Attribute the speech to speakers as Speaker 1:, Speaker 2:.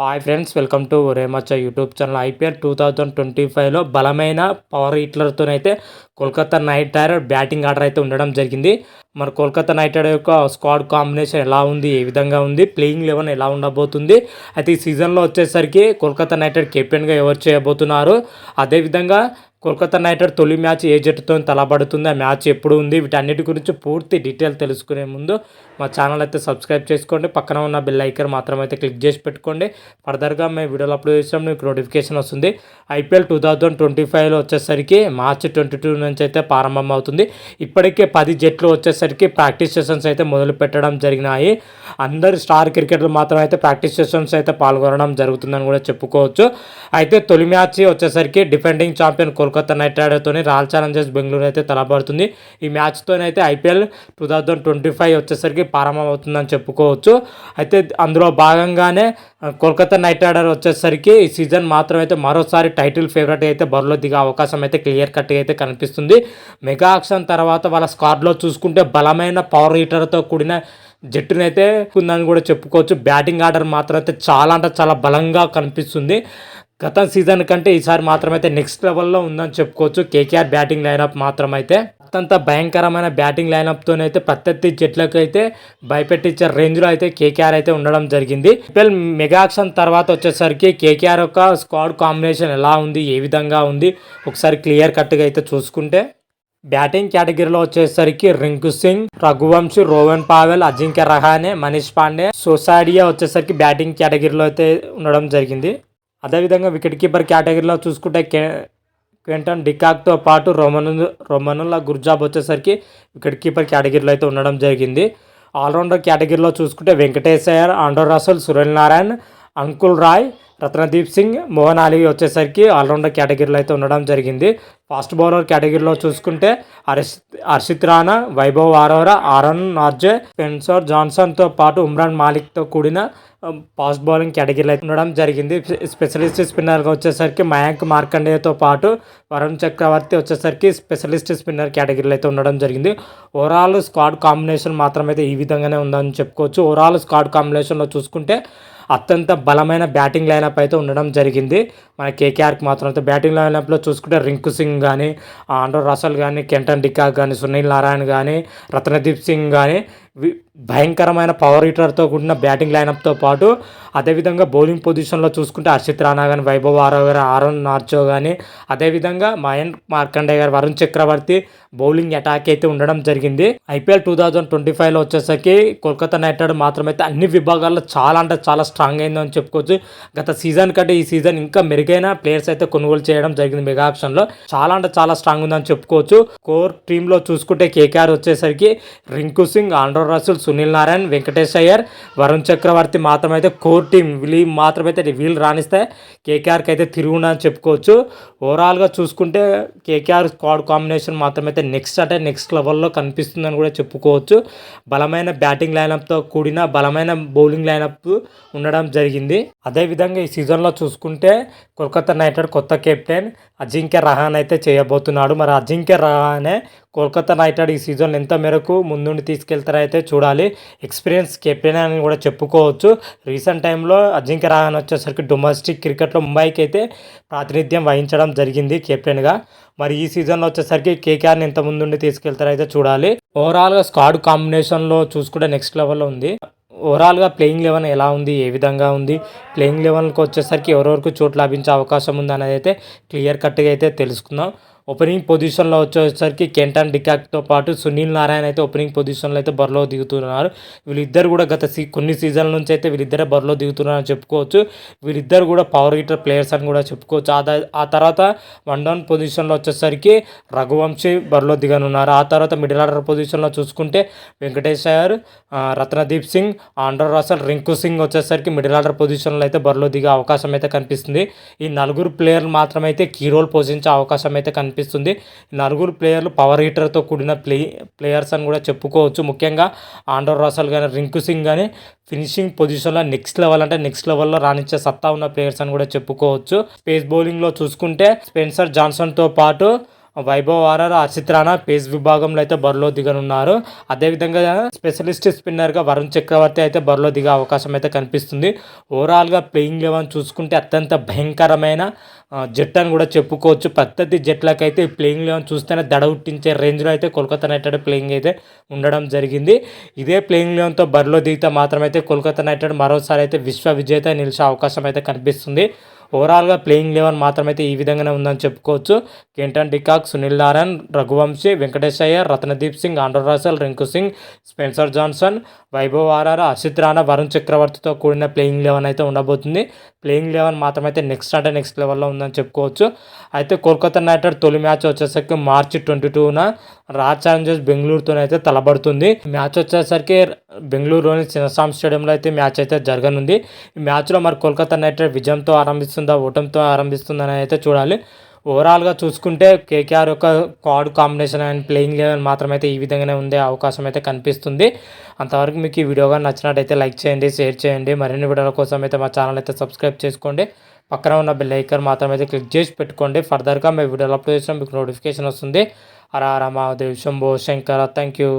Speaker 1: Hi friends welcome to రేమచ్చ YouTube channel IPL two thousand twenty ఫైవ్లో బలమైన power హిట్లర్తోనైతే Kolkata knight rider batting order అయితే ఉండడం జరిగింది. మరి కోల్కతా నైట్ రైడర్ యొక్క స్క్వాడ్ కాంబినేషన్ ఎలా ఉంది? ఏ విధంగా ఉంది? ప్లేయింగ్ లెవెన్ ఎలా ఉండబోతుంది? అయితే ఈ సీజన్లో వచ్చేసరికి కోల్కతా నైట్ రైడర్ కెప్టెన్గా ఎవరు చేయబోతున్నారు? అదేవిధంగా కోల్కతా నైట్ రైడర్ తొలి మ్యాచ్ ఏ జట్టుతో తలబడుతుంది ఆ మ్యాచ్ ఎప్పుడు ఉంది? వీటన్నిటి గురించి పూర్తి డీటెయిల్ తెలుసుకునే ముందు మా ఛానల్ అయితే సబ్స్క్రైబ్ చేసుకోండి. పక్కన ఉన్న బెల్ ఐకన్ మాత్రం అయితే క్లిక్ చేసి పెట్టుకోండి. ఫర్దర్గా మేము వీడియోలు అప్లోడ్ చేసినాం. మీకు నోటిఫికేషన్ వస్తుంది. ఐపీఎల్ టూ థౌజండ్ ట్వంటీ ఫైవ్లో వచ్చేసరికి మార్చ్ ట్వంటీ టూ నుంచి అయితే ప్రారంభం అవుతుంది ఇప్పటికే పది జట్లు వచ్చేసరికి ప్రాక్టీస్ సెషన్స్ అయితే మొదలు పెట్టడం జరిగినాయి. అందరు స్టార్ క్రికెటర్లు మాత్రం అయితే ప్రాక్టీస్ సెషన్స్ అయితే పాల్గొనడం జరుగుతుందని కూడా చెప్పుకోవచ్చు. అయితే తొలి మ్యాచ్ వచ్చేసరికి డిఫెండింగ్ ఛాంపియన్ కోల్కతా నైట్ రైడర్తోనే రాయల్ ఛాలెంజర్స్ బెంగళూరు అయితే తలబడుతుంది ఈ మ్యాచ్తోనైతే IPL two thousand twenty five వచ్చేసరికి ప్రారంభమవుతుందని చెప్పుకోవచ్చు. అయితే అందులో భాగంగానే కోల్కతా నైట్ రైడర్ వచ్చేసరికి ఈ సీజన్ మాత్రం అయితే మరోసారి టైటిల్ ఫేవరెట్ అయితే బరిలో దిగే అవకాశం అయితే క్లియర్ కట్గా అయితే కనిపిస్తుంది. మెగా ఆక్షన్ తర్వాత వాళ్ళ స్క్వాడ్లో చూసుకుంటే బలమైన పవర్ హీటర్తో కూడిన జట్టునైతే ఉందని కూడా చెప్పుకోవచ్చు. బ్యాటింగ్ ఆర్డర్ మాత్రం అయితే చాలా అంటే చాలా బలంగా కనిపిస్తుంది. గత సీజన్ కంటే ఈసారి మాత్రమైతే నెక్స్ట్ లెవెల్లో ఉందని చెప్పుకోవచ్చు. కేకేఆర్ బ్యాటింగ్ లైనప్ మాత్రం అయితే అత్యంత భయంకరమైన బ్యాటింగ్ లైనప్తోనైతే ప్రత్యర్థి జట్లకు అయితే భయపెట్టించే రేంజ్లో అయితే కేకేఆర్ అయితే ఉండడం జరిగింది. ఐపీఎల్ మెగాక్షన్ తర్వాత వచ్చేసరికి కేకేఆర్ యొక్క స్క్వాడ్ కాంబినేషన్ ఎలా ఉంది ఏ విధంగా ఉంది ఒకసారి క్లియర్ కట్గా అయితే చూసుకుంటే. బ్యాటింగ్ కేటగిరీలో వచ్చేసరికి రింకు సింగ్ రఘువంశీ రోవెన్ పావెల్ అజింక్య రహానే మనీష్ పాండే సోసాడియా వచ్చేసరికి బ్యాటింగ్ కేటగిరీలో అయితే ఉండడం జరిగింది. అదేవిధంగా వికెట్ కీపర్ కేటగిరీలో చూసుకుంటే కే క్వింటన్ డికాక్తో పాటు రోమను రోమనుల గుర్జాబ్ వచ్చేసరికి వికెట్ కీపర్ కేటగిరీలో అయితే ఉండడం జరిగింది. ఆల్రౌండర్ కేటగిరీలో చూసుకుంటే Venkateshwar Andre Russell Sunil Narine Anukul Roy Ratnadeep Singh Mohan Ali వచ్చేసరికి ఆల్రౌండర్ కేటగిరీలో అయితే ఉండడం జరిగింది. ఫాస్ట్ బౌలర్ కేటగిరీలో చూసుకుంటే హర్ష్ హర్షిత్ రాణా వైభవ్ ఆరోరా ఆరన్ నార్జే పెన్సర్ జాన్సన్తో పాటు ఉమ్రాన్ మాలిక్తో కూడిన ఫాస్ట్ బౌలింగ్ కేటగిరీలో అయితే ఉండడం జరిగింది. స్పెషలిస్ట్ స్పిన్నర్గా వచ్చేసరికి మయాంక్ మార్కండేయతో పాటు వరుణ్ చక్రవర్తి వచ్చేసరికి స్పెషలిస్ట్ స్పిన్నర్ కేటగిరీలో అయితే ఉండడం జరిగింది. ఓవరాల్ స్క్వాడ్ కాంబినేషన్ మాత్రమైతే ఈ విధంగానే ఉందని చెప్పుకోవచ్చు. ఓవరాల్ స్క్వాడ్ కాంబినేషన్లో చూసుకుంటే అత్యంత బలమైన బ్యాటింగ్ లైనప్ అయితే ఉండడం జరిగింది. మన కేకేఆర్కి మాత్రం అయితే బ్యాటింగ్ లైనప్లో చూసుకుంటే రింకు సింగ్ కానీ ఆండ్రో రసల్ కానీ కెంటన్ డికాక్ కానీ సునీల్ నారాయణ కానీ రత్నదీప్ సింగ్ కానీ భయంకరమైన పవర్ హీటర్తో కూడిన బ్యాటింగ్ లైనప్తో పాటు అదేవిధంగా బౌలింగ్ పొజిషన్లో చూసుకుంటే హర్షిత్ రాణా కానీ వైభవ్ ఆరవ్ గారు ఆరోన్ నార్చో కానీ అదేవిధంగా మయన్ మార్కండే గారు వరుణ్ చక్రవర్తి బౌలింగ్ అటాక్ అయితే ఉండడం జరిగింది. ఐపీఎల్ టూ థౌజండ్ ట్వంటీ ఫైవ్లో వచ్చేసరికి కోల్కతా నైట్ రైడర్ మాత్రమైతే అన్ని విభాగాల్లో చాలా అంటే చాలా స్ట్రాంగ్ అయిందని చెప్పుకోవచ్చు. గత సీజన్ కంటే ఈ సీజన్ ఇంకా మెరుగైన ప్లేయర్స్ అయితే కొనుగోలు చేయడం జరిగింది మెగా ఆప్షన్లో. చాలా అంటే చాలా స్ట్రాంగ్ ఉందని చెప్పుకోవచ్చు. కోర్ టీంలో చూసుకుంటే కేకేఆర్ వచ్చేసరికి Rinku Singh Andre Russell Sunil Narine Venkatesh Iyer Varun Chakravarthy మాత్రమైతే core team వీళ్ళు మాత్రమైతే వీళ్ళు రాణిస్తే కేకేఆర్కి అయితే తిరుగుండని చెప్పుకోవచ్చు. ఓవరాల్గా చూసుకుంటే కేకేఆర్ స్క్వాడ్ కాంబినేషన్ మాత్రమైతే నెక్స్ట్ అంటే నెక్స్ట్ లెవెల్లో కనిపిస్తుందని కూడా చెప్పుకోవచ్చు. బలమైన బ్యాటింగ్ లైనప్తో కూడిన బలమైన బౌలింగ్ లైనప్ ఉండడం జరిగింది. అదేవిధంగా ఈ సీజన్లో చూసుకుంటే కోల్కతా నైట్ రైడర్ కొత్త కెప్టెన్ అజింక్య రహాన్ అయితే చేయబోతున్నాడు. మరి అజింక్య రహానే కోల్కతా నైట్ రైడర్ ఈ సీజన్ ఎంత మేరకు ముందుండి తీసుకెళ్తారో అయితే చూడాలి. ఎక్స్పీరియన్స్ కెప్టెన్ అని కూడా చెప్పుకోవచ్చు. రీసెంట్ టైంలో అజింక్య రాహన్ వచ్చేసరికి డొమెస్టిక్ క్రికెట్లో ముంబైకి అయితే ప్రాతినిధ్యం వహించడం జరిగింది కెప్టెన్గా. మరి ఈ సీజన్లో వచ్చేసరికి కేకేఆర్ని ఎంత ముందుండి తీసుకెళ్తారో అయితే చూడాలి. ఓవరాల్గా స్క్వాడ్ కాంబినేషన్లో చూసుకుంటే నెక్స్ట్ లెవెల్లో ఉంది. ఓవరాల్గా ప్లేయింగ్ లెవెన్ ఎలా ఉంది? ఏ విధంగా ఉంది? ప్లేయింగ్ లెవెన్కి వచ్చేసరికి ఎవరెవరికి చోటు లభించే అవకాశం ఉంది అనేది అయితే క్లియర్ కట్గా అయితే తెలుసుకుందాం. ఓపెనింగ్ పొజిషన్లో వచ్చేసరికి కెంటన్ డికాక్తో పాటు సునీల్ నారాయణ అయితే ఓపెనింగ్ పొజిషన్లో అయితే బరిలో దిగుతున్నారు. వీళ్ళిద్దరు కూడా గత సీ కొన్ని సీజన్ల నుంచి అయితే వీళ్ళిద్దరే బరిలో దిగుతున్నారని చెప్పుకోవచ్చు. వీళ్ళిద్దరు కూడా పవర్ హీటర్ ప్లేయర్స్ అని కూడా చెప్పుకోవచ్చు. ఆ ఆ తర్వాత వన్ డౌన్ పొజిషన్లో వచ్చేసరికి రఘువంశీ బరిలో దిగనున్నారు. ఆ తర్వాత మిడిల్ ఆర్డర్ పొజిషన్లో చూసుకుంటే వెంకటేష్ అయ్యర్ రత్నదీప్ సింగ్ ఆండ్రో రాసల్ రింకు సింగ్ వచ్చేసరికి మిడిల్ ఆర్డర్ పొజిషన్లో అయితే బరిలో దిగే అవకాశం అయితే కనిపిస్తుంది. ఈ నలుగురు ప్లేయర్లు మాత్రమైతే కీ రోల్ పోషించే అవకాశం అయితే కనిపిస్తుంది అనిపిస్తుంది నలుగురు ప్లేయర్లు పవర్ హీటర్తో కూడిన ప్లే ప్లేయర్స్ అని కూడా చెప్పుకోవచ్చు. ముఖ్యంగా ఆండర్ రాసల్ కానీ రింకు సింగ్ కానీ ఫినిషింగ్ పొజిషన్లో నెక్స్ట్ లెవెల్ అంటే నెక్స్ట్ లెవెల్లో రాణించే సత్తా ఉన్న ప్లేయర్స్ అని కూడా చెప్పుకోవచ్చు. స్పేస్ బౌలింగ్లో చూసుకుంటే స్పెన్సర్ జాన్సన్తో పాటు వైభవ్ ఆర్ఆర్ హర్షిత్ రాణా పేస్ విభాగంలో అయితే బరిలో దిగనున్నారు. అదేవిధంగా స్పెషలిస్ట్ స్పిన్నర్గా వరుణ్ చక్రవర్తి అయితే బరిలో దిగే అవకాశం అయితే కనిపిస్తుంది. ఓవరాల్గా ప్లేయింగ్ లెవెన్ చూసుకుంటే అత్యంత భయంకరమైన జట్టు అని కూడా చెప్పుకోవచ్చు. ప్రత్యర్థి జట్లకైతే ప్లేయింగ్ లెవెన్ చూస్తేనే దడ ఉట్టించే రేంజ్లో అయితే కోల్కతా నైట్ రైడర్ ప్లేయింగ్ అయితే ఉండడం జరిగింది. ఇదే ప్లేయింగ్ లెవెన్తో బరిలో దిగితే మాత్రమైతే కోల్కతా నైట్ రైడర్ మరోసారి అయితే విశ్వ విజేత నిలిచే అవకాశం అయితే కనిపిస్తుంది. ఓవరాల్గా ప్లేయింగ్ లెవెన్ మాత్రమైతే ఈ విధంగానే ఉందని చెప్పుకోవచ్చు. Quinton de Kock Sunil Narine Raghuvanshi Venkatesh Iyer Ratnadeep Singh Andre Russell Rinku Singh Spencer Johnson Vaibhav Arora Harshit Rana Varun చక్రవర్తితో కూడిన ప్లేయింగ్ లెవెన్ అయితే ఉండబోతుంది. ప్లేయింగ్ లెవెన్ మాత్రమైతే నెక్స్ట్ అంటే నెక్స్ట్ లెవెల్లో ఉందని చెప్పుకోవచ్చు. అయితే కోల్కతా నైట్ రైడర్ తొలి మ్యాచ్ వచ్చేసరికి March twenty two royal challengers బెంగళూరుతోనైతే తలబడుతుంది. మ్యాచ్ వచ్చేసరికి బెంగళూరులోని చిన్నస్వామి స్టేడియంలో అయితే మ్యాచ్ అయితే జరగనుంది. ఈ మ్యాచ్లో మరి కోల్కతా నైట్ రైడర్ విజయంతో ఆరంభిస్తుంది ఓటమితో ఆరంభిస్తుందని అయితే చూడాలి. ఓవరాల్గా చూసుకుంటే కేకేఆర్ యొక్క card combination and playing level మాత్రమైతే ఈ విధంగానే ఉండే అవకాశం అయితే కనిపిస్తుంది. అంతవరకు మీకు ఈ వీడియో కానీ నచ్చినట్టయితే లైక్ చేయండి షేర్ చేయండి. మరిన్ని వీడియోల కోసం అయితే మా ఛానల్ అయితే సబ్స్క్రైబ్ చేసుకోండి. పక్కన ఉన్న బెల్ ఐకన్ మాత్రం అయితే క్లిక్ చేసి పెట్టుకోండి. ఫర్దర్గా మేము వీడియోలు అప్లోడ్ చేసినా మీకు నోటిఫికేషన్ వస్తుంది. అరా హర మహాదేవ్ శంభో శంకర థ్యాంక్ యూ.